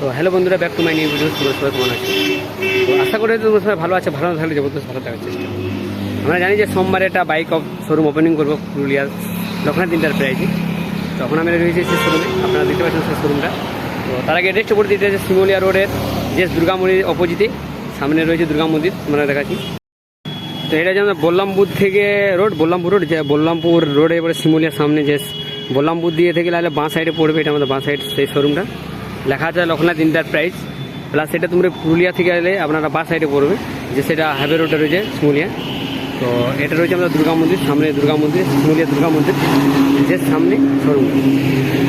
তো হ্যালো বন্ধুরা, back to my new video তোমরা সবাই কেমন আছে তো আশা করি তোমরা সবাই ভালো আছে, ভালো থাকলে জবরদস্ত ভালো থাকার চেষ্টা আমরা জানি যে সোমবারে একটা বাইক অফ শোরুম ওপেনিং করব পুরুলিয়ার লক্ষণাথ ইন্টারপ্রাইজে তখন আমি রয়েছি সেই শোরুমে আপনারা দেখতে পাচ্ছেন সেই শোরুমটা তো তার আগে অ্যাড্রেসটা বলে দিতে হচ্ছে শিমলিয়া রোডের যে দুর্গা মন্দির অপোজিটে সামনে রয়েছে দুর্গা মন্দির, তোমরা দেখাচ্ছি। তো এটা যেমন বল্লামপুর থেকে রোড বল্লামপুর রোড যে বল্লামপুর রোডে এবারে শিমুলিয়ার সামনে যে বল্লামপুর দিয়ে থেকে লাইলে বাঁ সাইডে পড়বে, এটা আমাদের বাঁ সাইড সেই শোরুমটা লেখা আছে লক্ষ্মীনাথ ইন্টারপ্রাইজ প্লাস এটা তোমরা পুরুলিয়া থেকে এলে আপনারা বাঁ সাইডে পড়বে, যে সেটা হাইওয়ে রোডে রয়েছে শিমুলিয়া তো এটা রয়েছে আমাদের দুর্গা মন্দির, সামনে দুর্গা মন্দির শিমুলিয়া দুর্গা মন্দির, যে সামনে শোরুম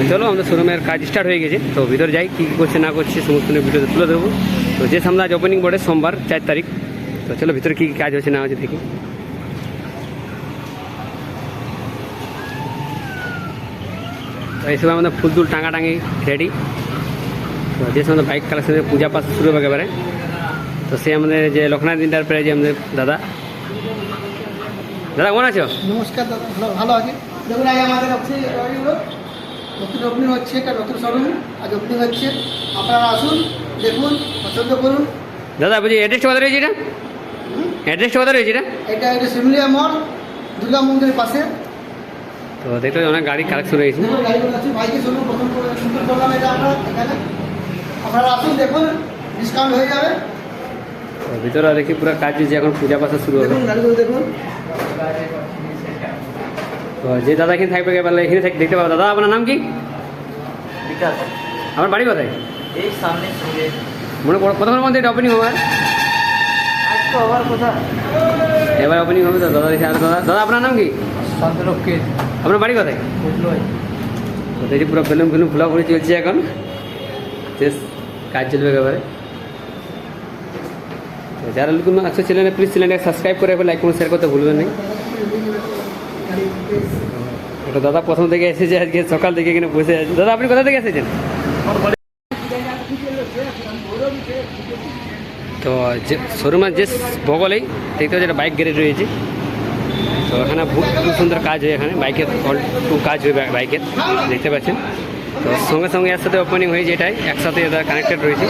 চলো, আমাদের শোরুমের কাজ স্টার্ট হয়ে গেছে। তো ভিতরে যাই, কী কী করছে, না করছে, সমস্ত ভিডিওতে তুলে দেবো তো যে সামনে আজ ওপেনিং বোর্ডে সোমবার, চার তারিখ। তো চলো, ভিতরে কী কী কাজ হচ্ছে না হচ্ছে দেখি। তো এই সময় আমাদের ফুল টুল টাঙা টাঙি রেডি তো যে সময় বাইক কালেকশনের পূজা পাশ শুরু হবে একেবারে। তো সে আমাদের যে লক্ষ্মীনাথ ইন্টারপ্রাইজ আমাদের দাদা। দাদা কেমন আছো? নমস্কার দাদা ভালো আছি। দেখুন আজ আমাদের নতুন ওপেনিং হচ্ছে এটা নতুন শোরুম আজ ওপেনিং হচ্ছে। আপনারা আসুন দেখুন পছন্দ করুন। দাদা বলছি অ্যাড্রেসটা কোথায় রয়েছে এটা? অ্যাড্রেসটা কোথায় রয়েছে এটা? এটা এটা শিমলিয়া মল দুর্গা মন্দিরের পাশে। তো দেখতে অনেক গাড়ি কালেকশন রয়েছে। আছে। বাইকের শোরুম প্রথম শুরু করলাম এটা আমরা এখানে। আপনারা আসুন দেখুন ডিসকাউন্ট হয়ে যাবে। ভিতরে দেখি পুরো কাজ চলছে এখন পূজা পাশা শুরু হবে। দেখুন তো যে দাদা এখানে থাকবে এবার এখানে থাক- দেখতে পাবো। দাদা আপনার নাম কি? বিকাশ। আমার বাড়ি কোথায়? এই সামনে মনে করো কতক্ষণের মধ্যে এটা ওপেনিং তো আবার কথা এবার ওপেনিং হবে তো দাদা দেখে আর দাদা। দাদা আপনার নাম কি? শান্তরক্ষে আপনার বাড়ি কোথায়? পুরো বেলুন ফেলুন খোলা করে চলছে এখন। শেষ কাজ চলবে একেবারে। যারা নতুন আছে চ্যানেলে প্লিজ চ্যানেলটাকে সাবস্ক্রাইব করে লাইক করুন শেয়ার করতে ভুলবেন না। ওটা দাদা প্রথম থেকে এসেছে আজকে, সকাল থেকে এখানে বসে আছে। দাদা, আপনি কোথা থেকে এসেছেন? তো যে শোরুমের যে বগলেই দেখতে পাচ্ছি একটা বাইক গ্যারেজ রয়েছে। তো এখানে খুব সুন্দর কাজ হয় এখানে বাইকের অল টু কাজ হয় বাইকের দেখতে পাচ্ছেন। তো সঙ্গে সঙ্গে একসাথে ওপেনিং হয়েছে এটাই একসাথে এটা কানেক্টেড রয়েছে।